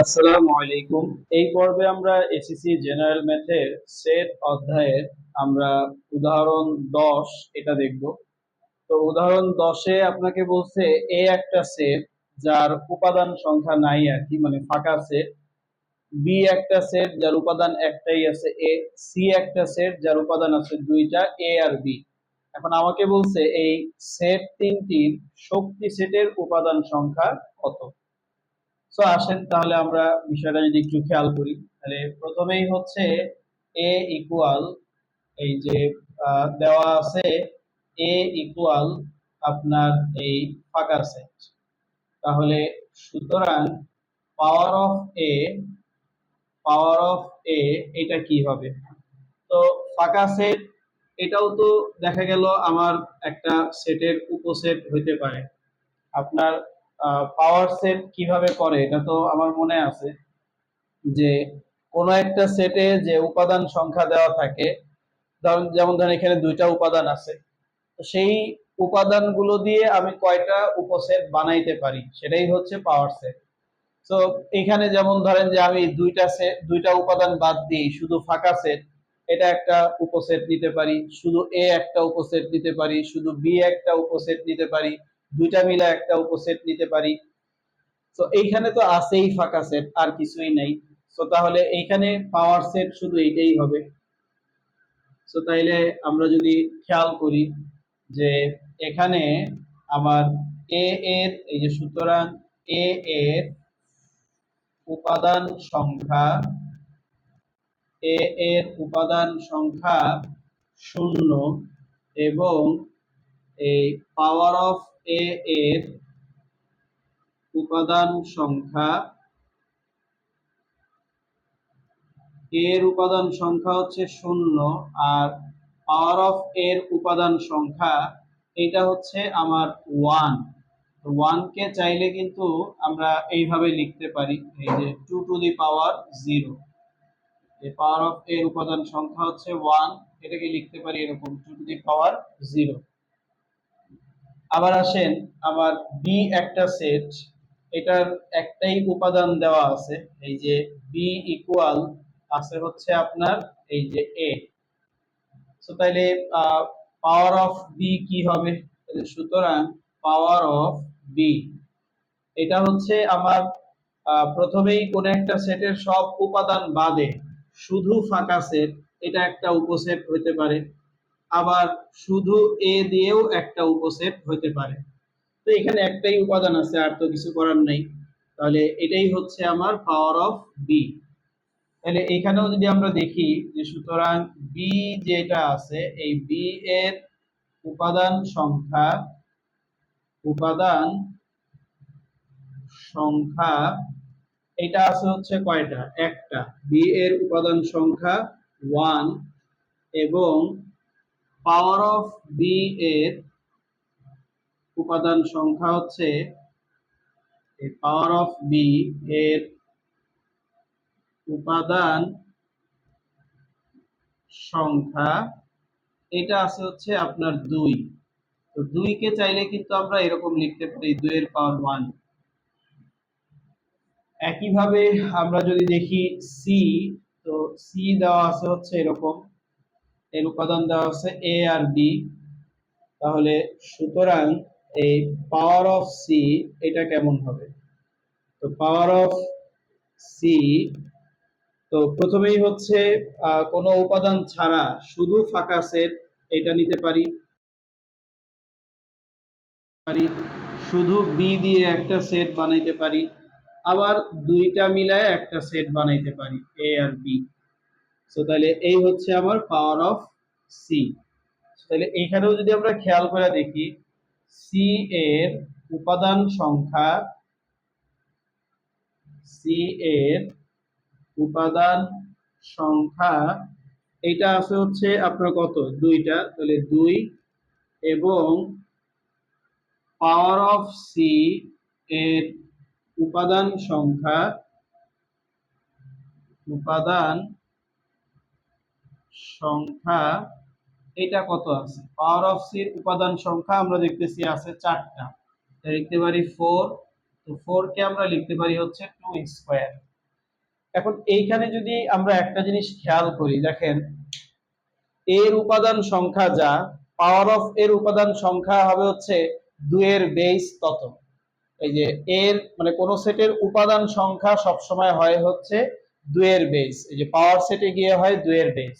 আসসালামু আলাইকুম। এই পর্বে আমরা এসএসসি জেনারেল ম্যাথের সেট অধ্যায়ের আমরা উদাহরণ দশ এটা দেখব। তো উদাহরণ আপনাকে বলছে এ একটা সেট যার উপাদান সংখ্যা নাই আর কি মানে ফাঁকা সেট বি একটা সেট যার উপাদান একটাই আছে এ সি একটা সেট যার উপাদান আছে দুইটা এ আর বি এখন আমাকে বলছে এই সেট তিনটির শক্তি সেটের উপাদান সংখ্যা কত? সো আসেন তাহলে আমরা বিষয়টা যদি একটু খেয়াল করি, তাহলে প্রথমেই হচ্ছে এ ইকুয়াল এই যে দেওয়া আছে এ ইকুয়াল আপনার এই ফাঁকা সেট। তাহলে সুতরাং power of A power of এ এটা কি হবে? তো ফাঁকা সেট, এটাও তো দেখা গেল আমার একটা সেটের উপসেট হইতে পারে। আপনার পাওয়ার সেট কীভাবে করে, এটা তো আমার মনে আছে যে কোনো একটা সেটে যে উপাদান সংখ্যা দেওয়া থাকে যেমন ধরেন এখানে দুইটা উপাদান আছে সেই উপাদানগুলো দিয়ে আমি কয়টা উপসেট বানাইতে পারি, সেটাই হচ্ছে পাওয়ার সেট তো এখানে যেমন ধরেন যে আমি দুইটা সেট দুইটা উপাদান বাদ দিই শুধু ফাঁকা সেট এটা একটা উপসেট নিতে পারি, শুধু এ একটা উপসেট নিতে পারি, শুধু বি একটা উপসেট নিতে পারি দুইটা মিলে একটা উপসেট নিতে পারি। তো এইখানে তো আছেই ফাঁকা সেট, আর কিছুই নাই। তো তাহলে এইখানে পাওয়ার সেট শুধু এইটাই হবে। তো তাইলে আমরা যদি খেয়াল করি যে এখানে আমার এ এর, এই যে সুতরাং এ এর উপাদান সংখ্যা এ এর উপাদান সংখ্যা শূন্য এবং এই পাওয়ার অফ এ এর উপাদান সংখ্যা এর উপাদান সংখ্যা হচ্ছে শূন্য আর পাওয়ার অফ এর উপাদান সংখ্যা এটা হচ্ছে আমার ওয়ান। ওয়ানকে চাইলে কিন্তু আমরা এইভাবে লিখতে পারি, এই যে two to the power zero. Power of এর উপাদান সংখ্যা হচ্ছে ওয়ান, এটাকে লিখতে পারি এরকম, two to the power zero. আবার আসেন আমার বি একটা সেট এটার একটাই উপাদান দেওয়া আছে, এই যে বি ইকুয়াল আছে হচ্ছে আপনার এই যে এ তাইলে পাওয়ার অফ বি কি হবে? সুতরাং পাওয়ার অফ বি এটা হচ্ছে আমার প্রথমেই কোন একটা সেটের সব উপাদান বাদে, শুধু ফাঁকা সেট এটা একটা উপসেট হতে পারে। আবার শুধু এ দিয়েও একটা উপসেট হতে পারে। তো এখানে একটাই উপাদান আছে, আর তো কিছু করার নাই। তাহলে এটাই হচ্ছে আমার পাওয়ার অফ বি তাহলে এখানেও যদি আমরা দেখি যে সুতরাং বি যেটা আছে, এই বি এর উপাদান সংখ্যা উপাদান সংখ্যা, এটা আছে হচ্ছে কয়টা? একটা। বি এর উপাদান সংখ্যা ওয়ান এবং পাওয়ার অফ বি এর উপাদান সংখ্যা হচ্ছে পাওয়ার অফ বি এর উপাদান সংখ্যা। এটা আছে হচ্ছে আপনার দুই। তো দুইকে চাইলে কিন্তু আমরা এরকম লিখতে পারি দুইয়ের পাওয়ার ওয়ান একইভাবে আমরা যদি দেখি সি তো সি দেওয়া আছে হচ্ছে এরকম। এর উপাদান দেওয়া আছে এ আর বি তাহলে সুতরাং এই পাওয়ার অফ সি এটা কেমন হবে? তো পাওয়ার অফ সি তো প্রথমেই হচ্ছে কোনো উপাদান ছাড়া শুধু ফাঁকা সেট এটা নিতে পারি। পারি, শুধু বি দিয়ে একটা সেট বানাইতে পারি। আবার দুইটা মিলায় একটা সেট বানাইতে পারি এ আর বি সো তাহলে এই হচ্ছে আমার পাওয়ার অফ সি তাহলে এইখানেও যদি আমরা খেয়াল করে দেখি সি এর উপাদান সংখ্যা সি এর উপাদান সংখ্যা এটা আছে হচ্ছে আপনার কত? দুইটা। তাহলে দুই এবং পাওয়ার অফ সি এর উপাদান সংখ্যা, উপাদান সংখ্যা এটা কত আছে? পাওয়ার অফ সির উপাদান সংখ্যা আমরা দেখতেছি আছে চারটা। লিখতে পারি ফোর তো ফোর কে আমরা লিখতে পারি হচ্ছে টু স্কোয়ার এখন এইখানে যদি আমরা একটা জিনিস খেয়াল করি, দেখেন, এর উপাদান সংখ্যা যা পাওয়ার অফ এর উপাদান সংখ্যা হবে হচ্ছে দুইয়ের বেস তত। এই যে এর মানে কোন সেটের উপাদান সংখ্যা সবসময় হয় হচ্ছে দুইয়ের বেস এই যে পাওয়ার সেটে গিয়ে হয় দুইয়ের বেস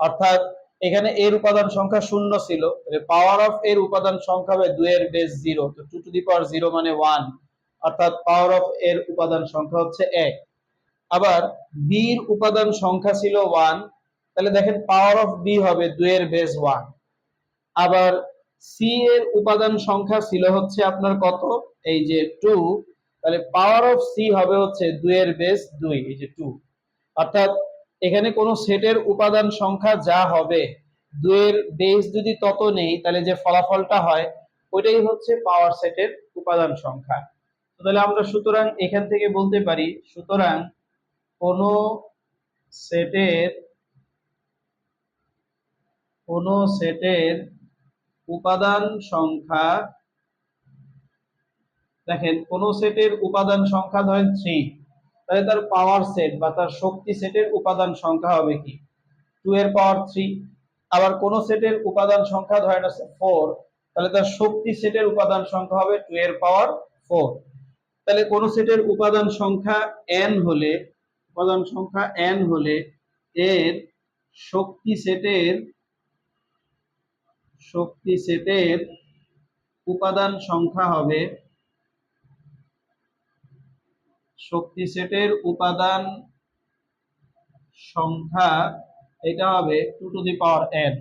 অর্থাৎ এখানে এর উপাদান সংখ্যা শূন্য ছিল পাওয়ার অফ এর উপাদান সংখ্যা হবে দুইয়ের বেস জিরো তো two to the power zero মানে ওয়ান অর্থাৎ পাওয়ার অফ এর উপাদান সংখ্যা হচ্ছে এক। আবার বির উপাদান সংখ্যা ছিল ওয়ান তাহলে দেখেন পাওয়ার অফ বি হবে দুইয়ের বেস ওয়ান আবার সি এর উপাদান সংখ্যা ছিল হচ্ছে আপনার কত? এই যে টু তাহলে পাওয়ার অফ সি হবে হচ্ছে দুইয়ের বেস দুই, এই যে টু অর্থাৎ এখানে কোন সেটের উপাদান সংখ্যা যা হবে, দুইয়ের বেস যদি তত নেই, তাহলে যে ফলাফলটা হয়, ওইটাই হচ্ছে পাওয়ার সেটের উপাদান সংখ্যা। তাহলে আমরা সুতরাং এখান থেকে বলতে পারি, সুতরাং কোন সেটের কোন সেটের উপাদান সংখ্যা, দেখেন কোন সেটের উপাদান সংখ্যা ধরেন থ্রি তাহলে তার পাওয়ার সেট বা তার শক্তি সেটের উপাদান সংখ্যা হবে কি? টু এর পাওয়ার থ্রি আবার কোন সেটের উপাদান সংখ্যা ধরেন আছে ফোর তাহলে তার শক্তি সেটের উপাদান সংখ্যা হবে টু এর পাওয়ার ফোর তাহলে কোন সেটের উপাদান সংখ্যা এন হলে, উপাদান সংখ্যা এন হলে এর শক্তি সেটের শক্তি সেটের উপাদান সংখ্যা হবে শক্তি সেটের উপাদান সংখ্যা এটা হবে two to the power N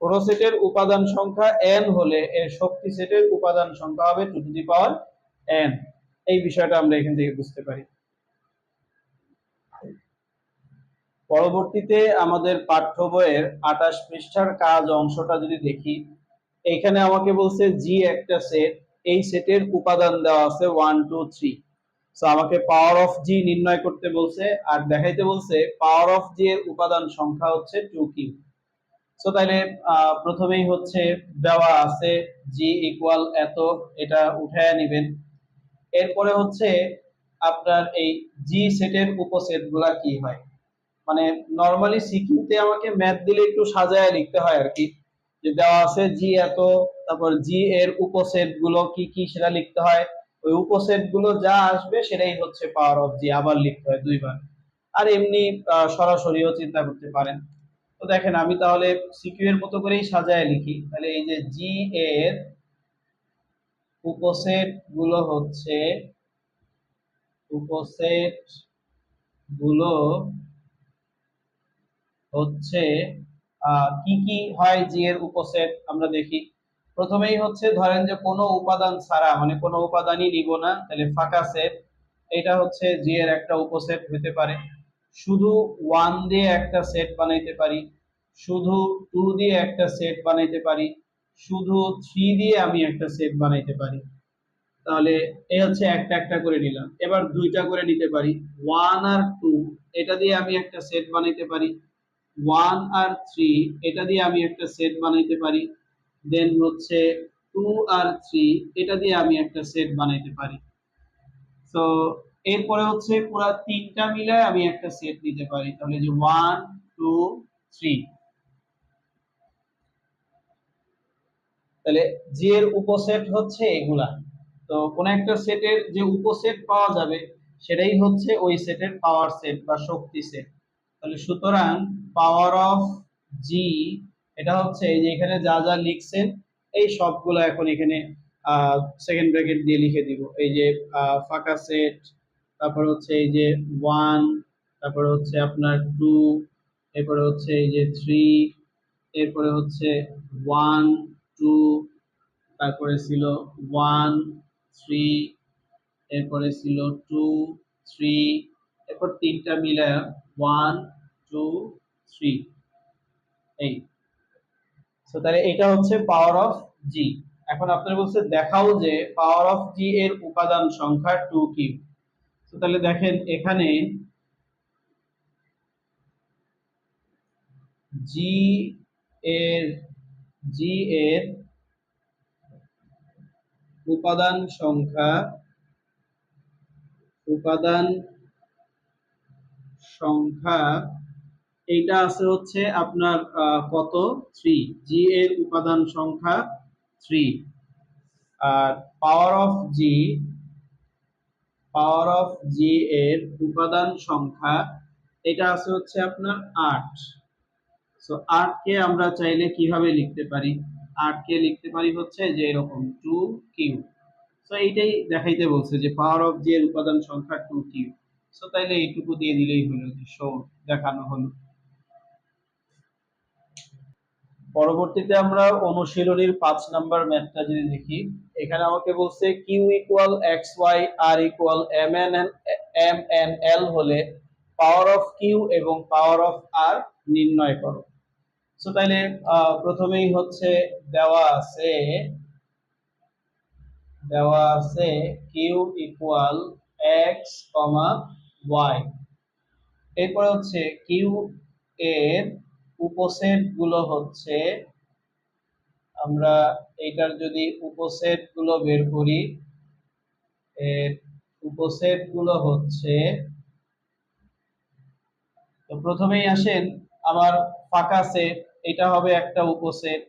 কোন সেটের উপাদান সংখ্যা এন হলে এর শক্তি সেটের উপাদান সংখ্যা হবে two to the power N এই বিষয়টা আমরা এখান থেকে বুঝতে পারি। পরবর্তীতে আমাদের পাঠ্য বইয়ের আঠাশ পৃষ্ঠার কাজ অংশটা যদি দেখি, এখানে আমাকে বলছে জি একটা সেট এই সেটের উপাদান দেওয়া আছে ওয়ান টু থ্রি সো আমাকে পাওয়ার অফ জি নির্ণয় করতে বলছে, আর দেখাইতে বলছে পাওয়ার অফ জি এর উপাদান সংখ্যা হচ্ছে টু কিউ সো তাহলে প্রথমেই হচ্ছে দেওয়া আছে জি ইকুয়াল এত, এটা উঠায় নেবেন। এরপরে হচ্ছে আপনার এই জি সেটের উপসেটগুলা কি হয়? মানে নর্মালি সিকিউতে আমাকে ম্যাথ দিলে একটু সাজায় লিখতে হয় আর কি। যে দেওয়া আছে জি এত, তারপর জি এর উপসেটগুলো কি কি সেটা লিখতে হয়। ওই উপসেটগুলো যা আসবে সেটাই হচ্ছে পাওয়ার অফ জি আবার লিখতে হয় দুইবার। আর এমনি সরাসরিও চিন্তা করতে পারেন। তো দেখেন, আমি তাহলে সিকিউ এর মতো করেই সাজায় লিখি। তাহলে এই যে জি এর উপসেটগুলো হচ্ছে, উপসেটগুলো হচ্ছে কি কি হয় জি এর উপসেট আমরা দেখি। প্রথমেই হচ্ছে ধরেন যে কোনো উপাদান ছাড়া মানে কোনো উপাদানই নিব না, তাহলে ফাঁকা সেট। এটা হচ্ছে জি এর একটা উপসেট হতে পারে। শুধু ওয়ান দিয়ে একটা সেট বানাইতে পারি, শুধু টু দিয়ে একটা সেট বানাইতে পারি, শুধু থ্রি দিয়ে আমি একটা সেট বানাইতে পারি। তাহলে এই হচ্ছে একটা একটা করে নিলাম। এবার দুইটা করে নিতে পারি ওয়ান আর টু এটা দিয়ে আমি একটা সেট বানাইতে পারি ওয়ান আর থ্রি এটা দিয়ে আমি একটা সেট বানাইতে পারি দেন হচ্ছে টু আর থ্রি এটা দিয়ে আমি একটা সেট বানাইতে পারি। তো এরপরে হচ্ছে পুরো তিনটা মিলে আমি একটা সেট নিতে পারি। তাহলে যে ওয়ান টু থ্রি তাহলে জি এর উপসেট হচ্ছে এগুলা। তো কোন একটা সেটের যে উপসেট পাওয়া যাবে, সেটাই হচ্ছে ওই সেটের পাওয়ার সেট বা শক্তি সেট তাহলে সুতরাং পাওয়ার অফ জি এটা হচ্ছে এই যে এখানে যা যা লিখছেন, এই সবগুলো এখন এখানে সেকেন্ড ব্র্যাকেট দিয়ে লিখে দিব। এই যে ফাঁকা সেট তারপর হচ্ছে এই যে ওয়ান তারপরে হচ্ছে আপনার টু এরপরে হচ্ছে এই যে থ্রি এরপরে হচ্ছে ওয়ান টু তারপরে ছিল ওয়ান থ্রি এরপরে ছিল টু থ্রি এরপর তিনটা মিলে ওয়ান টু থ্রি এই। সো তাহলে এটা হচ্ছে পাওয়ার অফ জি এখন আপনার বলছে দেখাও যে পাওয়ার অফ জি এর উপাদান সংখ্যা টু কিউ তো তাহলে দেখেন এখানে জি এর জি এর উপাদান সংখ্যা উপাদান সংখ্যা এইটা আছে হচ্ছে আপনার কত? থ্রি জি এর উপাদান সংখ্যা three R power of G power of G এর উপাদান সংখ্যা, এটা আছে হচ্ছে আপনার আট। সো আটকে আমরা চাইলে কীভাবে লিখতে পারি? আটকে লিখতে পারি হচ্ছে যে এরকম টু কিউ সো এইটাই দেখাইতে বলছে যে পাওয়ার অফ জি এর উপাদান সংখ্যা টু কিউ সো তাইলে এইটুকু দিয়ে দিলেই হলো যে শো দেখানো হলো। পরবর্তীতে আমরা অনুশীলনীর পাঁচ নাম্বার ম্যাথটা যদি দেখি, এখানে আমাকে বলছে Q equal X Y R equal M N N M N L হলে পাওয়ার অফ কিউ এবং পাওয়ার অফ আর নির্ণয় করো। সো তাইলে প্রথমেই হচ্ছে দেওয়া আছে দেওয়া আছে Q equal X comma Y এরপরে হচ্ছে কিউ এর উপসেটগুলো হচ্ছে, আমরা এইটার যদি উপসেটগুলো বের করি, এর উপসেটগুলো হচ্ছে, তো প্রথমেই আসেন আমার ফাঁকা সেট, এটা হবে একটা উপসেট,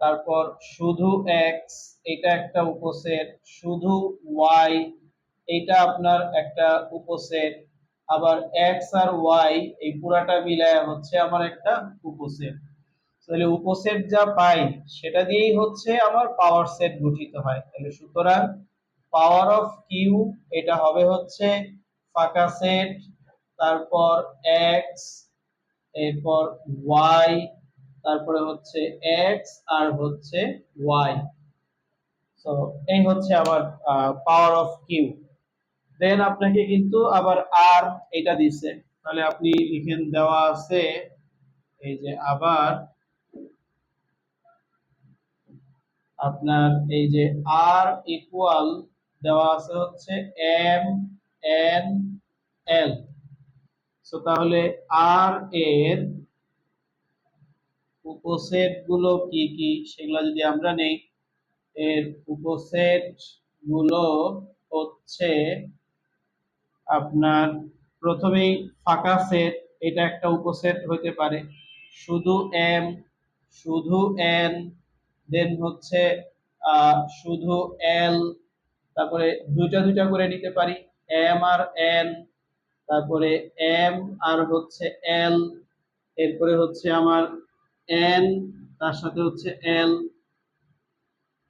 তারপর শুধু এক্স এটা একটা উপসেট, শুধু ওয়াই এটা আপনার একটা উপসেট আবার এক্স আর ওয়াই এই পুরাটা মিলায় হচ্ছে আমার একটা উপসেট। তাহলে উপসেট যা পাই, সেটা দিয়েই হচ্ছে আমার পাওয়ার সেট গঠিত হয়। তাহলে সুতরাং পাওয়ার অফ কিউ এটা হবে হচ্ছে ফাঁকা সেট তারপর এক্স এরপর ওয়াই তারপরে হচ্ছে এক্স আর হচ্ছে ওয়াই তো এই হচ্ছে আমার পাওয়ার অফ কিউ দেন আপনাকে কিন্তু আবার আর এটা দিছে। তাহলে আপনি লিখেন, দেওয়া আছে, এই যে আবার আপনার এই যে আর ইকুয়াল দেওয়া আছে হচ্ছে এম এন এল সো তাহলে আর এর উপসেটগুলো কি কি? সেগুলো যদি আমরা নেই, এর উপসেটগুলো হচ্ছে আপনার প্রথমেই ফাঁকা সেট এটা একটা উপসেট হতে পারে। শুধু এম শুধু এন দেন হচ্ছে শুধু এল তারপরে দুইটা দুইটা করে নিতে পারি। এম আর এন তারপরে এম আর হচ্ছে এল এরপরে হচ্ছে আমার এন তার সাথে হচ্ছে এল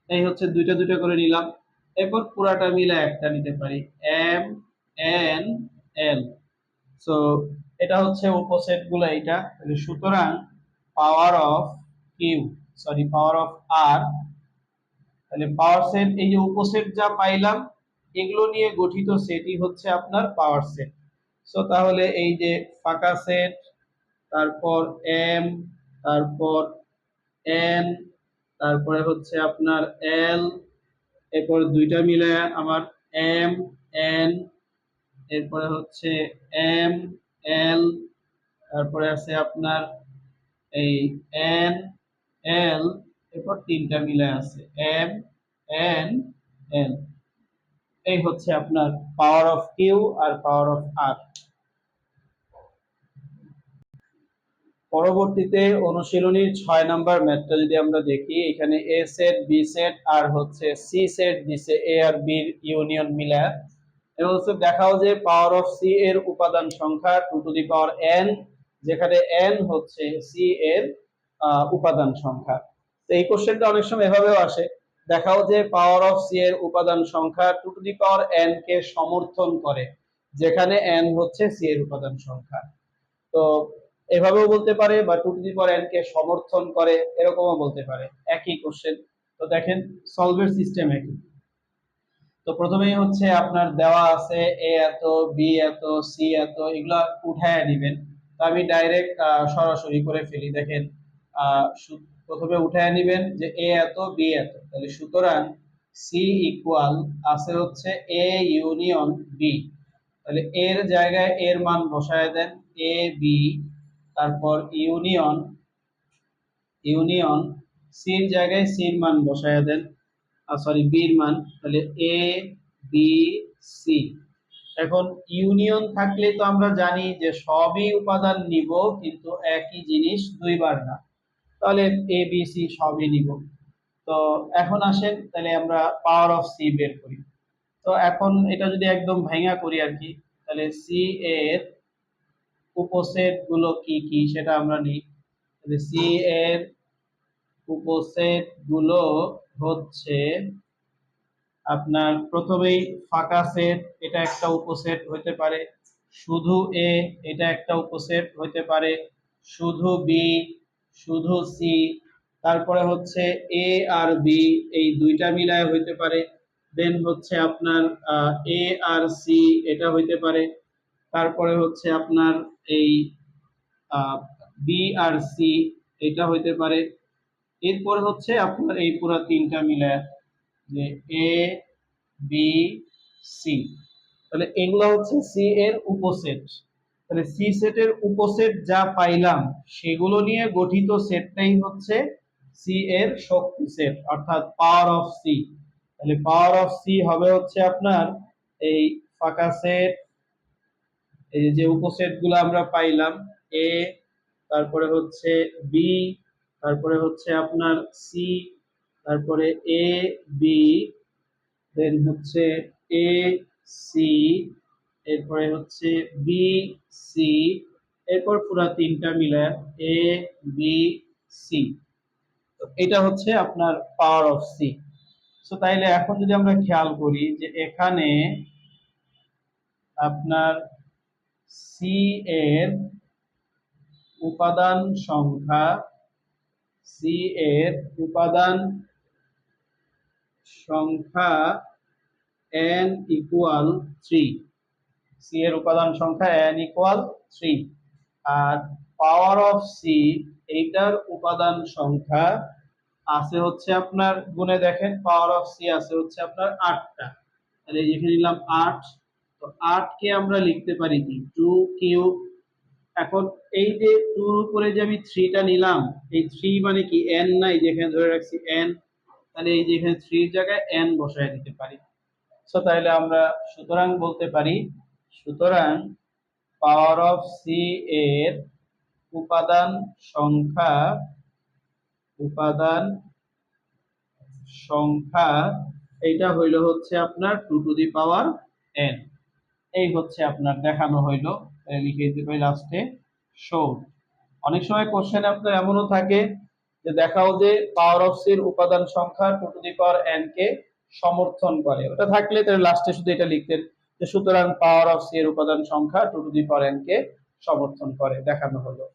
এই হচ্ছে দুইটা দুইটা করে নিলাম। এরপর পুরাটা মিলে একটা নিতে পারি। এম এন এল সো এটা হচ্ছে উপসেটগুলো এইটা। তাহলে সুতরাং power of Q sorry power of R তাহলে পাওয়ার সেট এই যে উপসেট যা পাইলাম, এগুলো নিয়ে গঠিত সেটই হচ্ছে আপনার পাওয়ার সেট সো তাহলে এই যে ফাঁকা সেট তারপর এম তারপর এন তারপরে হচ্ছে আপনার এল এরপর দুইটা মিলে আমার এম এন এরপরে হচ্ছে এম এল তারপরে আছে আপনার এই এন এল এরপর তিনটা মিলে আছে এম এন এল এই হচ্ছে আপনার পাওয়ার অফ কিউ আর পাওয়ার অফ আর পরবর্তীতে অনুশীলনীর ছয় নাম্বার ম্যাথটা যদি আমরা দেখি, এখানে এ সেট বি সেট আর হচ্ছে সি সেট দিছে এ আর বির ইউনিয়ন মিলা এবং হচ্ছে দেখাও যে পাওয়ার অফ সি এর উপাদান সংখ্যা two to the power N যেখানে এন হচ্ছে সি এর উপাদান সংখ্যা। এই কোশ্চেনটা অনেক সময় এভাবেও আসে। দেখাও যে পাওয়ার অফ সি এর উপাদান সংখ্যা two to the power N কে সমর্থন করে, যেখানে এন হচ্ছে সি এর উপাদান সংখ্যা। তো এভাবেও বলতে পারে বা two to the power N কে সমর্থন করে, এরকমও বলতে পারে। একই কোশ্চেন তো দেখেন সলভের সিস্টেম একই। তো প্রথমেই হচ্ছে আপনার দেওয়া আছে এ এত, বি এত, সি এত, এগুলা উঠায় নেবেন। তো আমি ডাইরেক্ট সরাসরি করে ফেলি। দেখেন প্রথমে উঠায় নেবেন যে এ এত, বি এত। তাহলে সুতরাং সি ইকুয়াল আছে হচ্ছে এ ইউনিয়ন বি তাহলে এর জায়গায় এর মান বসায় দেন এ বি তারপর ইউনিয়ন ইউনিয়ন সির জায়গায় সির মান বসায় দেন। সরি বির মান, তাহলে এ বি সি এখন ইউনিয়ন থাকলে তো আমরা জানি যে সবই উপাদান নিব, কিন্তু একই জিনিস দুইবার না। তাহলে এ বি সি সবই নিব। তো এখন আসেন, তাহলে আমরা পাওয়ার অফ সি বের করি। তো এখন এটা যদি একদম ভাঙা করি আর কি, তাহলে সি এর উপসেটগুলো কি কি, সেটা আমরা নিই। তাহলে সি এর উপসেটগুলো হচ্ছে আপনার প্রথমেই ফাঁকা সেট, এটা একটা উপসেট হতে পারে। শুধু এ, এটা একটা উপসেট হতে পারে। শুধু বি, শুধু সি, তারপরে হচ্ছে এ আর বি, এই দুইটা মিলায় হইতে পারে। দেন হচ্ছে আপনার এ আর সি, এটা হইতে পারে। তারপরে হচ্ছে আপনার এই বি আর সি, এটা হইতে পারে। এরপর হচ্ছে আপনার এই পুরো তিনটা মিলে যে এ বি সি তাহলে এগুলো হচ্ছে সি এর উপসেট। তাহলে সি সেটের উপসেট যা পাইলাম, সেগুলো নিয়ে গঠিত সেটটাই হচ্ছে সি এর শক্তি সেট, অর্থাৎ পাওয়ার অফ সি তাহলে পাওয়ার অফ সি হবে হচ্ছে আপনার এই ফাঁকা সেট, এই যে উপসেটগুলো আমরা পাইলাম এ তারপরে হচ্ছে বি তারপরে হচ্ছে আপনার সি তারপরে এ বি দেন হচ্ছে এ সি এরপরে হচ্ছে বি সি এরপর পুরো তিনটা মিলে এ বি সি এটা হচ্ছে আপনার পাওয়ার অফ সি সো তাইলে এখন যদি আমরা খেয়াল করি যে এখানে আপনার সি এর উপাদান সংখ্যা সি এর উপাদান সংখ্যা n ইকুয়াল থ্রি সি এর উপাদান সংখ্যা n ইকুয়াল থ্রি আর পাওয়ার অফ সি এইটার উপাদান সংখ্যা আছে হচ্ছে আপনার গুণে দেখেন পাওয়ার অফ সি আছে হচ্ছে আপনার আটটা। তাহলে যেখানে নিলাম আট, তো আটকে আমরা লিখতে পারি কি? টু কিউ এখন এই যে টুর উপরে যে আমি থ্রিটা নিলাম, এই থ্রি মানে কি? এন নাই, যেখানে ধরে রাখছি এন তাহলে এই যে এখানে থ্রির জায়গায় এন বসায় দিতে পারি। সো তাহলে আমরা সুতরাং বলতে পারি, সুতরাং পাওয়ার অফ সি এর উপাদান সংখ্যা উপাদান সংখ্যা, এইটা হইল হচ্ছে আপনার two to the power N এই হচ্ছে আপনার দেখানো হইল লিখে দিতে পারি লাস্টে শো অনেক সময় কোশ্চেন আপনার এমনও থাকে যে দেখাও যে পাওয়ার অফ সির উপাদান সংখ্যা two to the power N কে সমর্থন করে। ওটা থাকলে তাহলে লাস্টে শুধু এটা লিখতেন যে সুতরাং পাওয়ার অফ সি এর উপাদান সংখ্যা two to the power N কে সমর্থন করে, দেখানো হলো।